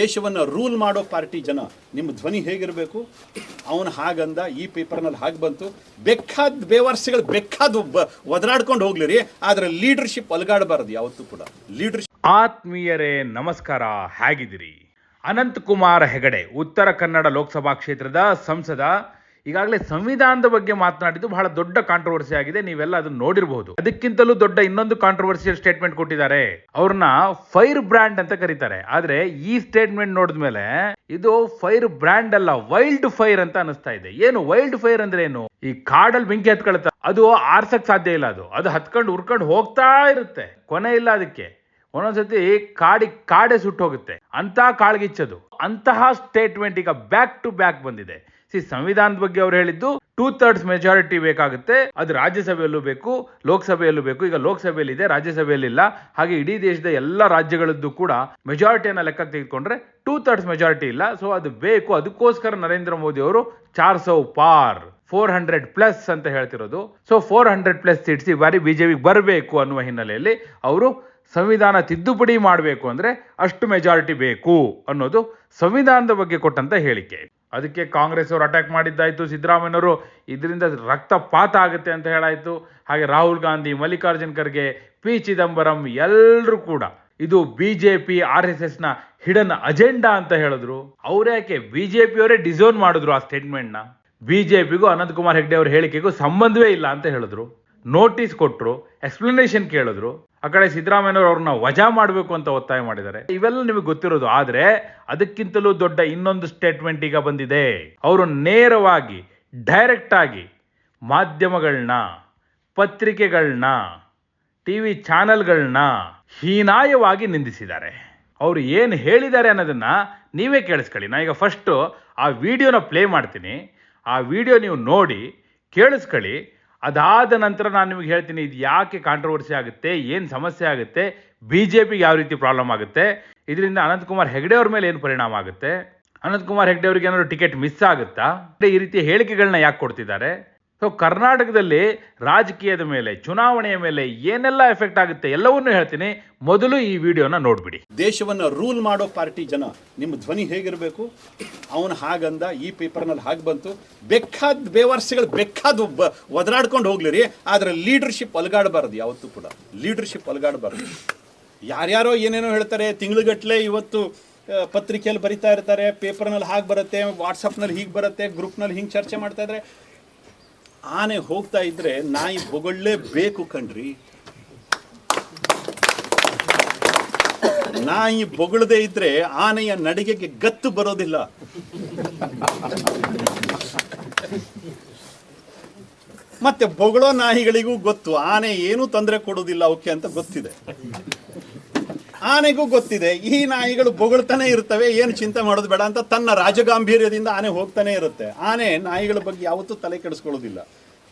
ದೇಶವನ್ನು ರೂಲ್ ಮಾಡೋ ಪಾರ್ಟಿ ಜನ, ನಿಮ್ಮ ಧ್ವನಿ ಹೇಗಿರಬೇಕು? ಅವನು ಹಾಗಂದ, ಈ ಪೇಪರ್ನಲ್ಲಿ ಹಾಗೆ ಬಂತು. ಬೇಕಾದ ಬೇವರ್ಸಿಗಳು ಬೇಕಾದ ಬ ಒದರಾಡ್ಕೊಂಡು ಹೋಗ್ಲಿ ಆದರೆ ಲೀಡರ್ಶಿಪ್ ಅಲಗಾಡಬಾರ್ದು ಯಾವತ್ತೂ ಕೂಡ. ಲೀಡರ್ಶಿಪ್ ಆತ್ಮೀಯರೇ, ನಮಸ್ಕಾರ. ಹೇಗಿದ್ದೀರಿ? ಅನಂತಕುಮಾರ್ ಹೆಗಡೆ, ಉತ್ತರ ಕನ್ನಡ ಲೋಕಸಭಾ ಕ್ಷೇತ್ರದ ಸಂಸದ ಈಗಾಗಲೇ ಸಂವಿಧಾನದ ಬಗ್ಗೆ ಮಾತನಾಡಿದ್ದು ಬಹಳ ದೊಡ್ಡ ಕಾಂಟ್ರವರ್ಸಿ ಆಗಿದೆ, ನೀವೆಲ್ಲ ಅದನ್ನ ನೋಡಿರಬಹುದು. ಅದಕ್ಕಿಂತಲೂ ದೊಡ್ಡ ಇನ್ನೊಂದು ಕಾಂಟ್ರವರ್ಸಿಯಲ್ ಸ್ಟೇಟ್ಮೆಂಟ್ ಕೊಟ್ಟಿದ್ದಾರೆ. ಅವ್ರನ್ನ ಫೈರ್ ಬ್ರ್ಯಾಂಡ್ ಅಂತ ಕರೀತಾರೆ. ಆದ್ರೆ ಈ ಸ್ಟೇಟ್ಮೆಂಟ್ ನೋಡಿದ್ಮೇಲೆ ಇದು ಫೈರ್ ಬ್ರ್ಯಾಂಡ್ ಅಲ್ಲ, ವೈಲ್ಡ್ ಫೈರ್ ಅಂತ ಅನಿಸ್ತಾ ಇದೆ. ಏನು ವೈಲ್ಡ್ ಫೈರ್ ಅಂದ್ರೆ ಏನು? ಈ ಕಾಡಲ್ಲಿ ಬೆಂಕಿ ಹತ್ಕೊಳ್ತಾ ಅದು ಆರ್ಸಕ್ ಸಾಧ್ಯ ಇಲ್ಲ ಅದು. ಅದು ಹತ್ಕೊಂಡು ಉರ್ಕೊಂಡು ಹೋಗ್ತಾ ಇರುತ್ತೆ. ಕೊನೆ ಇಲ್ಲ ಅದಕ್ಕೆ. ಒಂದೊಂದ್ಸತಿ ಕಾಡಿ, ಕಾಡೆ ಸುಟ್ಟು ಹೋಗುತ್ತೆ ಅಂತ ಕಾಳ್ಗಿಚ್ಚದು ಅಂತಹ ಸ್ಟೇಟ್ಮೆಂಟ್ ಈಗ ಬ್ಯಾಕ್ ಟು ಬ್ಯಾಕ್ ಬಂದಿದೆ. ಸಿ, ಸಂವಿಧಾನದ ಬಗ್ಗೆ ಅವ್ರು ಹೇಳಿದ್ದು ಟೂ ಥರ್ಡ್ಸ್ ಮೆಜಾರಿಟಿ ಬೇಕಾಗುತ್ತೆ, ಅದು ರಾಜ್ಯಸಭೆಯಲ್ಲೂ ಬೇಕು, ಲೋಕಸಭೆಯಲ್ಲೂ ಬೇಕು. ಈಗ ಲೋಕಸಭೆಯಲ್ಲಿ ಇದೆ, ರಾಜ್ಯಸಭೆಯಲ್ಲಿ ಇಲ್ಲ. ಹಾಗೆ ಇಡೀ ದೇಶದ ಎಲ್ಲ ರಾಜ್ಯಗಳದ್ದು ಕೂಡ ಮೆಜಾರಿಟಿಯನ್ನು ಲೆಕ್ಕ ತೆಗೆದುಕೊಂಡ್ರೆ ಟೂ ಥರ್ಡ್ಸ್ ಮೆಜಾರಿಟಿ ಇಲ್ಲ. ಸೊ ಅದು ಬೇಕು. ಅದಕ್ಕೋಸ್ಕರ ನರೇಂದ್ರ ಮೋದಿ ಅವರು ಚಾರ್ ಸೌ ಪಾರ್ ಫೋರ್ ಹಂಡ್ರೆಡ್ ಪ್ಲಸ್ ಅಂತ ಹೇಳ್ತಿರೋದು. So four hundred plus seats ಈ ಬಾರಿ ಬಿಜೆಪಿಗೆ ಬರಬೇಕು ಅನ್ನುವ ಹಿನ್ನೆಲೆಯಲ್ಲಿ ಅವರು ಸಂವಿಧಾನ ತಿದ್ದುಪಡಿ ಮಾಡಬೇಕು ಅಂದರೆ ಅಷ್ಟು ಮೆಜಾರಿಟಿ ಬೇಕು ಅನ್ನೋದು ಸಂವಿಧಾನದ ಬಗ್ಗೆ ಕೊಟ್ಟಂತ ಹೇಳಿಕೆ. ಅದಕ್ಕೆ ಕಾಂಗ್ರೆಸ್ ಅವರು ಅಟ್ಯಾಕ್ ಮಾಡಿದ್ದಾಯಿತು ಸಿದ್ದರಾಮಯ್ಯವರು ಇದರಿಂದ ರಕ್ತಪಾತ ಆಗುತ್ತೆ ಅಂತ ಹೇಳಾಯಿತು. ಹಾಗೆ ರಾಹುಲ್ ಗಾಂಧಿ, ಮಲ್ಲಿಕಾರ್ಜುನ್ ಖರ್ಗೆ, ಪಿ ಚಿದಂಬರಂ ಎಲ್ಲರೂ ಕೂಡ ಇದು B J P R S ಎಸ್ನ ಹಿಡನ್ ಅಜೆಂಡಾ ಅಂತ ಹೇಳಿದ್ರು. ಅವ್ರ್ಯಾಕೆ ಜೆ ಅವರೇ ಡಿಸೋನ್ ಮಾಡಿದ್ರು ಆ ಸ್ಟೇಟ್ಮೆಂಟ್ನ ಬಿ ಜೆ ಪಿಗೂ ಅನಂತಕುಮಾರ್ ಹೆಗ್ಡೆ ಅವ್ರ ಹೇಳಿಕೆಗೂ ಸಂಬಂಧವೇ ಇಲ್ಲ ಅಂತ ಹೇಳಿದ್ರು. ನೋಟಿಸ್ ಕೊಟ್ಟರು ಎಕ್ಸ್ಪ್ಲನೇಷನ್ ಕೇಳಿದ್ರು. ಆ ಕಡೆ ಸಿದ್ದರಾಮಯ್ಯನವರು ಅವ್ರನ್ನ ವಜಾ ಮಾಡಬೇಕು ಅಂತ ಒತ್ತಾಯ ಮಾಡಿದ್ದಾರೆ. ಇವೆಲ್ಲ ನಿಮಗೆ ಗೊತ್ತಿರೋದು, ಆದರೆ ಅದಕ್ಕಿಂತಲೂ ದೊಡ್ಡ ಇನ್ನೊಂದು ಸ್ಟೇಟ್ಮೆಂಟ್ ಈಗ ಬಂದಿದೆ. ಅವರು ನೇರವಾಗಿ ಡೈರೆಕ್ಟ್ ಆಗಿ ಮಾಧ್ಯಮಗಳನ್ನ ಪತ್ರಿಕೆಗಳನ್ನ ಟಿ ವಿ ಚಾನೆಲ್ಗಳನ್ನ ಹೀನಾಯವಾಗಿ ನಿಂದಿಸಿದ್ದಾರೆ. ಅವರು ಏನು ಹೇಳಿದ್ದಾರೆ ಅನ್ನೋದನ್ನು ನೀವೇ ಕೇಳಿಸ್ಕೊಳ್ಳಿ. ನಾನು ಈಗ ಫಸ್ಟು ಆ ವಿಡಿಯೋನ ಪ್ಲೇ ಮಾಡ್ತೀನಿ. ಆ ವಿಡಿಯೋ ನೀವು ನೋಡಿ, ಕೇಳಿಸ್ಕೊಳ್ಳಿ. ಅದಾದ ನಂತರ ನಾನು ನಿಮಗೆ ಹೇಳ್ತೀನಿ, ಇದು ಯಾಕೆ ಕಾಂಟ್ರವರ್ಸಿ ಆಗುತ್ತೆ, ಏನು ಸಮಸ್ಯೆ ಆಗುತ್ತೆ ಬಿ ಜೆ ಪಿಗೆ ಯಾವ ರೀತಿ ಪ್ರಾಬ್ಲಮ್ ಆಗುತ್ತೆ, ಇದರಿಂದ ಅನಂತಕುಮಾರ್ ಹೆಗಡೆ ಅವ್ರ ಮೇಲೆ ಏನು ಪರಿಣಾಮ ಆಗುತ್ತೆ, ಅನಂತಕುಮಾರ್ ಹೆಗಡೆ ಅವ್ರಿಗೆ ಏನಾದ್ರು ಟಿಕೆಟ್ ಮಿಸ್ ಆಗುತ್ತಾ, ಈ ರೀತಿಯ ಹೇಳಿಕೆಗಳನ್ನ ಯಾಕೆ ಕೊಡ್ತಿದ್ದಾರೆ ಸೊ ಕರ್ನಾಟಕದಲ್ಲಿ ರಾಜಕೀಯದ ಮೇಲೆ, ಚುನಾವಣೆಯ ಮೇಲೆ ಏನೆಲ್ಲ ಎಫೆಕ್ಟ್ ಆಗುತ್ತೆ ಎಲ್ಲವನ್ನೂ ಹೇಳ್ತೀನಿ. ಮೊದಲು ಈ ವಿಡಿಯೋನ ನೋಡ್ಬಿಡಿ. ದೇಶವನ್ನು ರೂಲ್ ಮಾಡೋ ಪಾರ್ಟಿ ಜನ, ನಿಮ್ಮ ಧ್ವನಿ ಹೇಗಿರಬೇಕು? ಅವನು ಹಾಗಂದ, ಈ ಪೇಪರ್ನಲ್ಲಿ ಹಾಗೆ ಬಂತು. ಬೇಕಾದ ಬೇವರ್ಸಿಗಳು ಒಬ್ಬ ಒದರಾಡ್ಕೊಂಡು ಹೋಗ್ಲಿ ಆದರೆ ಲೀಡರ್ಶಿಪ್ ಅಲಗಾಡಬಾರ್ದು ಯಾವತ್ತೂ ಕೂಡ. ಲೀಡರ್ಶಿಪ್ ಅಲಗಾಡಬಾರ್ದು ಯಾರ್ಯಾರೋ ಏನೇನೋ ಹೇಳ್ತಾರೆ ತಿಂಗಳುಗಟ್ಟಲೆ ಇವತ್ತು ಪತ್ರಿಕೆಯಲ್ಲಿ ಬರಿತಾ ಇರ್ತಾರೆ ಪೇಪರ್ನಲ್ಲಿ ಹಾಗೆ ಬರುತ್ತೆ ವಾಟ್ಸಪ್ನಲ್ಲಿ ಹೀಗೆ ಬರುತ್ತೆ ಗ್ರೂಪ್ನಲ್ಲಿ ಹಿಂಗೆ ಚರ್ಚೆ ಮಾಡ್ತಾ ಇದ್ರೆ. ಆನೆ ಹೋಗ್ತಾ ಇದ್ರೆ ನಾಯಿ ಬೇಕು ಕಣ್ರಿ. ನಾಯಿ ಬೊಗಳದೇ ಇದ್ರೆ ಆನೆಯ ನಡಿಗೆಗೆ ಗತ್ತು ಬರೋದಿಲ್ಲ. ಮತ್ತೆ ಬೊಗಳೋ ನಾಯಿಗಳಿಗೂ ಗೊತ್ತು, ಆನೆ ಏನೂ ತೊಂದರೆ ಕೊಡೋದಿಲ್ಲ ಅವಕ್ಕೆ ಅಂತ ಗೊತ್ತಿದೆ. ಆನೆಗೂ ಗೊತ್ತಿದೆ, ಈ ನಾಯಿಗಳು ಬೊಗಳ್ತಾನೆ ಇರ್ತವೆ, ಏನು ಚಿಂತೆ ಮಾಡೋದು ಬೇಡ ಅಂತ ತನ್ನ ರಾಜಗಾಂಭೀರ್ಯದಿಂದ ಆನೆ ಹೋಗ್ತಾನೆ ಇರುತ್ತೆ. ಆನೆ ನಾಯಿಗಳ ಬಗ್ಗೆ ಯಾವತ್ತೂ ತಲೆ ಕೆಡಿಸ್ಕೊಳ್ಳೋದಿಲ್ಲ.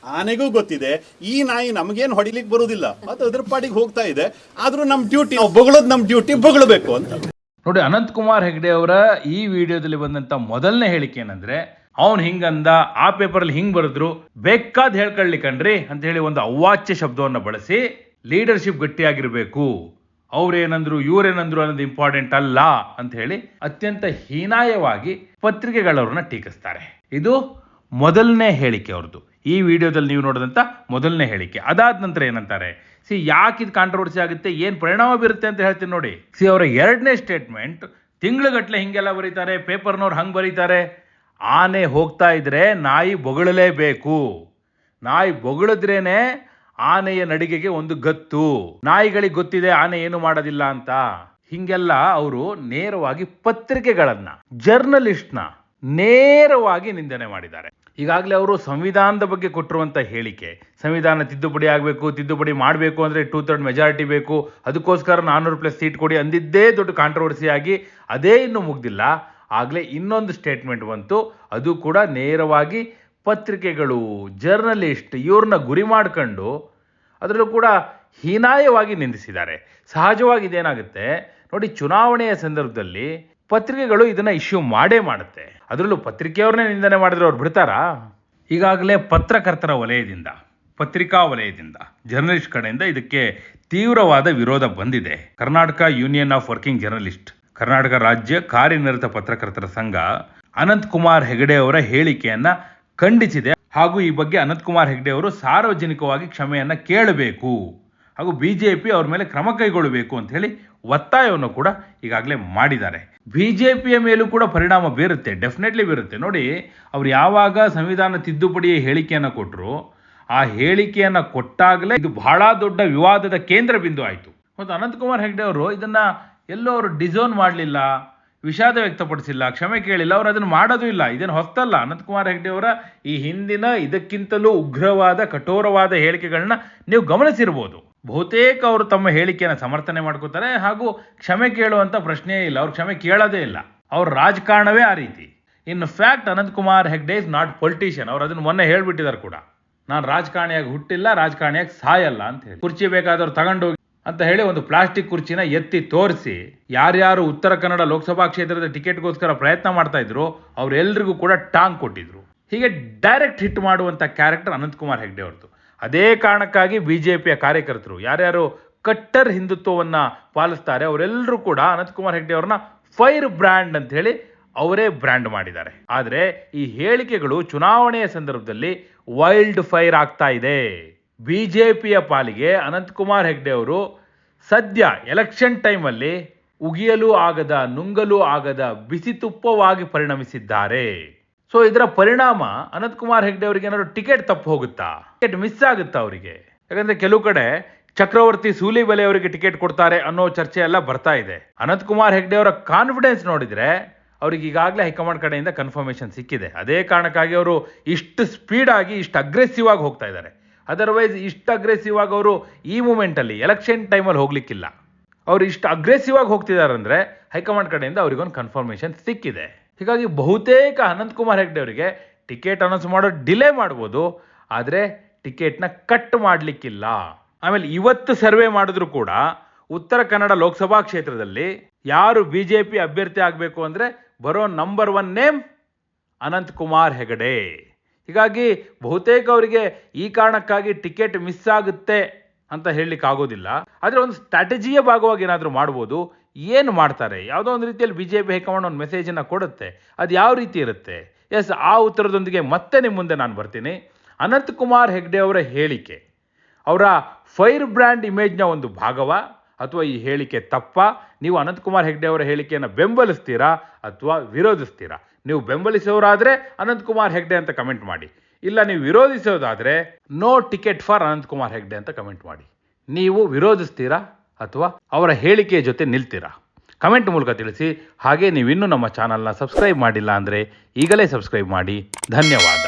ಆನೆಗೂ ಗೊತ್ತಿದೆ, ಈ ನಾಯಿ ನಮಗೇನು ಹೊಡಿಲಿಕ್ಕೆ ಬರೋದಿಲ್ಲ. ಅದು ಅದ್ರ ಪಾಡಿಗೆ ಹೋಗ್ತಾ ಇದೆ, ಆದ್ರೂ ನಮ್ಮ ಡ್ಯೂಟಿ, ನಾವು ಬೊಗಳೋದು ನಮ್ಮ ಡ್ಯೂಟಿ ಬೊಗಳಬೇಕು ಅಂತ. ನೋಡಿ ಅನಂತ್ ಕುಮಾರ್ ಹೆಗ್ಡೆ ಅವರ ಈ ವಿಡಿಯೋದಲ್ಲಿ ಬಂದಂತ ಮೊದಲನೇ ಹೇಳಿಕೆ ಏನಂದ್ರೆ, ಅವ್ನು ಹಿಂಗಂದ, ಆ ಪೇಪರಲ್ಲಿ ಹಿಂಗ್ ಬರೆದ್ರು, ಬೇಕಾದ್ ಹೇಳ್ಕೊಳ್ಳಿ ಕಣ್ರಿ ಅಂತ ಹೇಳಿ ಒಂದು ಅವಾಚ್ಯ ಶಬ್ದವನ್ನ ಬಳಸಿ ಲೀಡರ್ಶಿಪ್ ಗಟ್ಟಿಯಾಗಿರ್ಬೇಕು. ಅವ್ರೇನಂದ್ರು, ಇವರೇನಂದ್ರು ಅನ್ನೋದು ಇಂಪಾರ್ಟೆಂಟ್ ಅಲ್ಲ ಅಂತ ಹೇಳಿ ಅತ್ಯಂತ ಹೀನಾಯವಾಗಿ ಪತ್ರಿಕೆಗಳವ್ರನ್ನ ಟೀಕಿಸ್ತಾರೆ. ಇದು ಮೊದಲನೇ ಹೇಳಿಕೆ ಅವ್ರದ್ದು ಈ ವಿಡಿಯೋದಲ್ಲಿ ನೀವು ನೋಡಿದಂಥ ಮೊದಲನೇ ಹೇಳಿಕೆ. ಅದಾದ ನಂತರ ಏನಂತಾರೆ? ಸಿ, ಯಾಕೆ ಇದು ಕಾಂಟ್ರವರ್ಸಿ ಆಗುತ್ತೆ? ಏನು ಪರಿಣಾಮ ಬೀರುತ್ತೆ ಅಂತ ಹೇಳ್ತೀನಿ ನೋಡಿ. ಸಿ, ಅವರ ಎರಡನೇ ಸ್ಟೇಟ್ಮೆಂಟ್ ತಿಂಗಳುಗಟ್ಟಲೆ ಹಿಂಗೆಲ್ಲ ಬರೀತಾರೆ, ಪೇಪರ್ನವ್ರು ಹಂಗೆ ಬರೀತಾರೆ. ಆನೆ ಹೋಗ್ತಾ ಇದ್ರೆ ನಾಯಿ ಬೊಗಳಲೇಬೇಕು. ನಾಯಿ ಬೊಗಳಿದ್ರೇನೆ ಆನೆಯ ನಡಿಗೆಗೆ ಒಂದು ಗತ್ತು. ನಾಯಿಗಳಿಗೆ ಗೊತ್ತಿದೆ ಆನೆ ಏನು ಮಾಡೋದಿಲ್ಲ ಅಂತ. ಹಿಂಗೆಲ್ಲ ಅವರು ನೇರವಾಗಿ ಪತ್ರಿಕೆಗಳನ್ನ, ಜರ್ನಲಿಸ್ಟ್ನ ನೇರವಾಗಿ ನಿಂದನೆ ಮಾಡಿದ್ದಾರೆ. ಈಗಾಗಲೇ ಅವರು ಸಂವಿಧಾನದ ಬಗ್ಗೆ ಕೊಟ್ಟಿರುವಂಥ ಹೇಳಿಕೆ, ಸಂವಿಧಾನ ತಿದ್ದುಪಡಿ ಆಗಬೇಕು, ತಿದ್ದುಪಡಿ ಮಾಡಬೇಕು ಅಂದರೆ ಟೂ ಥರ್ಡ್ ಮೆಜಾರಿಟಿ ಬೇಕು, ಅದಕ್ಕೋಸ್ಕರ ನಾನ್ನೂರು ಪ್ಲಸ್ ಸೀಟ್ ಕೊಡಿ ಅಂದಿದ್ದೇ ದೊಡ್ಡ ಕಾಂಟ್ರವರ್ಸಿ ಆಗಿ ಅದೇ ಇನ್ನೂ ಮುಗ್ದಿಲ್ಲ. ಆಗಲೇ ಇನ್ನೊಂದು ಸ್ಟೇಟ್ಮೆಂಟ್ ಬಂತು, ಅದು ಕೂಡ ನೇರವಾಗಿ ಪತ್ರಿಕೆಗಳು ಜರ್ನಲಿಸ್ಟ್ ಇವ್ರನ್ನ ಗುರಿ ಮಾಡ್ಕೊಂಡು ಅದರಲ್ಲೂ ಕೂಡ ಹೀನಾಯವಾಗಿ ನಿಂದಿಸಿದ್ದಾರೆ. ಸಹಜವಾಗಿ ಇದೇನಾಗುತ್ತೆ ನೋಡಿ, ಚುನಾವಣೆಯ ಸಂದರ್ಭದಲ್ಲಿ ಪತ್ರಿಕೆಗಳು ಇದನ್ನ ಇಶ್ಯೂ ಮಾಡೇ ಮಾಡುತ್ತೆ. ಅದರಲ್ಲೂ ಪತ್ರಿಕೆಯವ್ರನ್ನೇ ನಿಂದನೆ ಮಾಡಿದ್ರೆ ಅವ್ರು ಬಿಡ್ತಾರಾ? ಈಗಾಗಲೇ ಪತ್ರಕರ್ತರ ವಲಯದಿಂದ, ಪತ್ರಿಕಾ ವಲಯದಿಂದ ಜರ್ನಲಿಸ್ಟ್ ಕಡೆಯಿಂದ ಇದಕ್ಕೆ ತೀವ್ರವಾದ ವಿರೋಧ ಬಂದಿದೆ. Karnataka union of working journalist Karnataka ರಾಜ್ಯ ಕಾರ್ಯನಿರತ ಪತ್ರಕರ್ತರ ಸಂಘ ಅನಂತ್ ಕುಮಾರ್ ಹೆಗಡೆ ಅವರ ಹೇಳಿಕೆಯನ್ನ ಖಂಡಿಸಿದೆ. ಹಾಗೂ ಈ ಬಗ್ಗೆ ಅನಂತ್ ಕುಮಾರ್ ಹೆಗಡೆ ಅವರು ಸಾರ್ವಜನಿಕವಾಗಿ ಕ್ಷಮೆಯನ್ನ ಕೇಳಬೇಕು. ಹಾಗೂ ಬಿಜೆಪಿ ಅವ್ರ ಮೇಲೆ ಕ್ರಮ ಕೈಗೊಳ್ಳಬೇಕು ಅಂತ ಹೇಳಿ ಒತ್ತಾಯವನ್ನು ಕೂಡ ಈಗಾಗಲೇ ಮಾಡಿದ್ದಾರೆ. ಬಿಜೆಪಿಯ ಮೇಲೂ ಕೂಡ ಪರಿಣಾಮ ಬೀರುತ್ತೆ, ಡೆಫಿನೆಟ್ಲಿ ಬೀರುತ್ತೆ. ನೋಡಿ, ಅವ್ರು ಯಾವಾಗ ಸಂವಿಧಾನ ತಿದ್ದುಪಡಿಯ ಹೇಳಿಕೆಯನ್ನು ಕೊಟ್ಟರು ಆ ಹೇಳಿಕೆಯನ್ನು ಕೊಟ್ಟಾಗಲೇ ಇದು ಬಹಳ ದೊಡ್ಡ ವಿವಾದದ ಕೇಂದ್ರ ಬಿಂದು ಆಯಿತು. ಮತ್ತು ಅನಂತಕುಮಾರ್ ಹೆಗ್ಡೆ ಅವರು ಇದನ್ನು ಎಲ್ಲೋ ಅವರು ಡಿಸೋನ್ ಮಾಡಲಿಲ್ಲ ವಿಷಾದ ವ್ಯಕ್ತಪಡಿಸಿಲ್ಲ, ಕ್ಷಮೆ ಕೇಳಿಲ್ಲ, ಅವರು ಅದನ್ನು ಮಾಡೋದು ಇಲ್ಲ. ಇದೇನು ಹೊಸ್ತಲ್ಲ ಅನಂತಕುಮಾರ್ ಹೆಗ್ಡೆ ಅವರ ಈ ಹಿಂದಿನ ಇದಕ್ಕಿಂತಲೂ ಉಗ್ರವಾದ, ಕಠೋರವಾದ ಹೇಳಿಕೆಗಳನ್ನ ನೀವು ಗಮನಿಸಿರ್ಬೋದು. ಬಹುತೇಕ ಅವರು ತಮ್ಮ ಹೇಳಿಕೆಯನ್ನು ಸಮರ್ಥನೆ ಮಾಡ್ಕೋತಾರೆ ಹಾಗೂ ಕ್ಷಮೆ ಕೇಳುವಂಥ ಪ್ರಶ್ನೆಯೇ ಇಲ್ಲ. ಅವ್ರು ಕ್ಷಮೆ ಕೇಳೋದೇ ಇಲ್ಲ. ಅವ್ರ ರಾಜಕಾರಣವೇ ಆ ರೀತಿ. In fact Anantkumar Hegde is not politician ಅವ್ರು ಅದನ್ನು ಮೊನ್ನೆ ಹೇಳ್ಬಿಟ್ಟಿದ್ದಾರೆ ಕೂಡ. ನಾನು ರಾಜಕಾರಣಿಯಾಗಿ ಹುಟ್ಟಿಲ್ಲ, ರಾಜಕಾರಣಿಯಾಗಿ ಸಾಯಲ್ಲ ಅಂತ ಹೇಳಿ. ಕುರ್ಚಿ ಬೇಕಾದವ್ರು ತಗೊಂಡೋಗಿ ಅಂತ ಹೇಳಿ ಒಂದು ಪ್ಲಾಸ್ಟಿಕ್ ಕುರ್ಚಿನ ಎತ್ತಿ ತೋರಿಸಿ ಯಾರ್ಯಾರು ಉತ್ತರ ಕನ್ನಡ ಲೋಕಸಭಾ ಕ್ಷೇತ್ರದ ಟಿಕೆಟ್ಗೋಸ್ಕರ ಪ್ರಯತ್ನ ಮಾಡ್ತಾ ಇದ್ರು ಅವರೆಲ್ಲರಿಗೂ ಕೂಡ ಟಾಂಗ್ ಕೊಟ್ಟಿದ್ರು. ಹೀಗೆ ಡೈರೆಕ್ಟ್ ಹಿಟ್ ಮಾಡುವಂಥ ಕ್ಯಾರೆಕ್ಟರ್ ಅನಂತಕುಮಾರ್ ಹೆಗ್ಡೆ ಅವ್ರದ್ದು. ಅದೇ ಕಾರಣಕ್ಕಾಗಿ ಬಿ ಜೆ ಪಿಯ ಕಾರ್ಯಕರ್ತರು ಯಾರ್ಯಾರು ಕಟ್ಟರ್ ಹಿಂದುತ್ವವನ್ನು ಪಾಲಿಸ್ತಾರೆ ಅವರೆಲ್ಲರೂ ಕೂಡ ಅನಂತಕುಮಾರ್ ಹೆಗ್ಡೆ ಅವ್ರನ್ನ ಫೈರ್ ಬ್ರ್ಯಾಂಡ್ ಅಂತ ಹೇಳಿ ಅವರೇ ಬ್ರ್ಯಾಂಡ್ ಮಾಡಿದ್ದಾರೆ. ಆದರೆ ಈ ಹೇಳಿಕೆಗಳು ಚುನಾವಣೆಯ ಸಂದರ್ಭದಲ್ಲಿ ವೈಲ್ಡ್ ಫೈರ್ ಆಗ್ತಾ ಇದೆ. ಬಿಜೆಪಿಯ ಪಾಲಿಗೆ ಅನಂತಕುಮಾರ್ ಹೆಗ್ಡೆ ಅವರು ಸದ್ಯ ಎಲೆಕ್ಷನ್ ಟೈಮಲ್ಲಿ ಉಗಿಯಲು ಆಗದ, ನುಂಗಲು ಆಗದ, ಬಿಸಿ ತುಪ್ಪವಾಗಿ ಪರಿಣಮಿಸಿದ್ದಾರೆ. ಸೊ ಇದರ ಪರಿಣಾಮ ಅನಂತಕುಮಾರ್ ಹೆಗ್ಡೆ ಅವರಿಗೆ ಏನಾದ್ರು ಟಿಕೆಟ್ ತಪ್ಪು ಹೋಗುತ್ತಾ? ಟಿಕೆಟ್ ಮಿಸ್ ಆಗುತ್ತಾ ಅವರಿಗೆ? ಯಾಕಂದ್ರೆ ಕೆಲವು ಕಡೆ ಚಕ್ರವರ್ತಿ ಸೂಲಿಬೆಲೆ ಅವರಿಗೆ ಟಿಕೆಟ್ ಕೊಡ್ತಾರೆ ಅನ್ನೋ ಚರ್ಚೆ ಎಲ್ಲ ಬರ್ತಾ ಇದೆ. ಅನಂತಕುಮಾರ್ ಹೆಗ್ಡೆ ಅವರ ಕಾನ್ಫಿಡೆನ್ಸ್ ನೋಡಿದ್ರೆ ಅವ್ರಿಗೆ ಈಗಾಗಲೇ ಹೈಕಮಾಂಡ್ ಕಡೆಯಿಂದ ಕನ್ಫರ್ಮೇಷನ್ ಸಿಕ್ಕಿದೆ. ಅದೇ ಕಾರಣಕ್ಕಾಗಿ ಅವರು ಇಷ್ಟು ಸ್ಪೀಡ್ ಆಗಿ ಇಷ್ಟು ಅಗ್ರೆಸಿವ್ ಆಗಿ ಹೋಗ್ತಾ ಇದ್ದಾರೆ. ಅದರ್ವೈಸ್ ಇಷ್ಟು ಅಗ್ರೆಸಿವ್ ಆಗಿ ಅವರು ಈ ಮೂಮೆಂಟಲ್ಲಿ ಎಲೆಕ್ಷನ್ ಟೈಮಲ್ಲಿ ಹೋಗ್ಲಿಕ್ಕಿಲ್ಲ. ಅವ್ರು ಇಷ್ಟು ಅಗ್ರೆಸಿವ್ ಆಗಿ ಹೋಗ್ತಿದ್ದಾರೆ ಅಂದ್ರೆ ಹೈಕಮಾಂಡ್ ಕಡೆಯಿಂದ ಅವರಿಗೊಂದು ಕನ್ಫರ್ಮೇಷನ್ ಸಿಕ್ಕಿದೆ. ಹೀಗಾಗಿ ಬಹುತೇಕ ಅನಂತಕುಮಾರ್ ಹೆಗ್ಡೆ ಅವರಿಗೆ ಟಿಕೆಟ್ ಅನೌನ್ಸ್ ಮಾಡೋ ಡಿಲೇ ಮಾಡ್ಬೋದು, ಆದರೆ ಟಿಕೆಟ್ನ ಕಟ್ ಮಾಡಲಿಕ್ಕಿಲ್ಲ. ಆಮೇಲೆ ಇವತ್ತು ಸರ್ವೆ ಮಾಡಿದ್ರು ಕೂಡ ಉತ್ತರ ಕನ್ನಡ ಲೋಕಸಭಾ ಕ್ಷೇತ್ರದಲ್ಲಿ ಯಾರು ಬಿ ಜೆ ಪಿ ಅಭ್ಯರ್ಥಿ ಆಗಬೇಕು ಅಂದರೆ ಬರೋ number one name Anant Kumar Hegde. ಹೀಗಾಗಿ ಬಹುತೇಕ ಅವರಿಗೆ ಈ ಕಾರಣಕ್ಕಾಗಿ ಟಿಕೆಟ್ ಮಿಸ್ ಆಗುತ್ತೆ ಅಂತ ಹೇಳಲಿಕ್ಕೆ ಆಗೋದಿಲ್ಲ. ಆದರೆ ಒಂದು ಸ್ಟ್ರಾಟಜಿಯ ಭಾಗವಾಗಿ ಏನಾದರೂ ಮಾಡ್ಬೋದು, ಏನು ಮಾಡ್ತಾರೆ? ಯಾವುದೋ ಒಂದು ರೀತಿಯಲ್ಲಿ ಬಿ ಜೆ ಪಿ ಹೈಕಮಾಂಡ್ ಒಂದು ಮೆಸೇಜನ್ನು ಕೊಡುತ್ತೆ. ಅದು ಯಾವ ರೀತಿ ಇರುತ್ತೆ? ಎಸ್ ಆ ಉತ್ತರದೊಂದಿಗೆ ಮತ್ತೆ ನಿಮ್ಮ ಮುಂದೆ ನಾನು ಬರ್ತೀನಿ. ಅನಂತ್ ಕುಮಾರ್ ಹೆಗ್ಡೆ ಅವರ ಹೇಳಿಕೆ. ಅವರ ಫೈರ್ ಬ್ರ್ಯಾಂಡ್ ಇಮೇಜ್ನ ಒಂದು ಭಾಗವ, ಅಥವಾ ಈ ಹೇಳಿಕೆ ತಪ್ಪ. ನೀವು ಅನಂತಕುಮಾರ್ ಹೆಗ್ಡೆ ಅವರ ಹೇಳಿಕೆಯನ್ನು ಬೆಂಬಲಿಸ್ತೀರಾ ಅಥವಾ ವಿರೋಧಿಸ್ತೀರಾ? ನೀವು ಬೆಂಬಲಿಸೋರಾದರೆ ಅನಂತಕುಮಾರ್ ಹೆಗ್ಡೆ ಅಂತ ಕಮೆಂಟ್ ಮಾಡಿ. ಇಲ್ಲ, ನೀವು ವಿರೋಧಿಸೋದಾದರೆ no ticket for Anantkumar Hegde ಅಂತ ಕಮೆಂಟ್ ಮಾಡಿ. ನೀವು ವಿರೋಧಿಸ್ತೀರಾ ಅಥವಾ ಅವರ ಹೇಳಿಕೆಯ ಜೊತೆ ನಿಲ್ತೀರಾ? ಕಮೆಂಟ್ ಮೂಲಕ ತಿಳಿಸಿ. ಹಾಗೆ ನೀವಿನ್ನೂ ನಮ್ಮ ಚಾನಲ್ನ ಸಬ್ಸ್ಕ್ರೈಬ್ ಮಾಡಿಲ್ಲ ಅಂದರೆ ಈಗಲೇ ಸಬ್ಸ್ಕ್ರೈಬ್ ಮಾಡಿ. ಧನ್ಯವಾದ.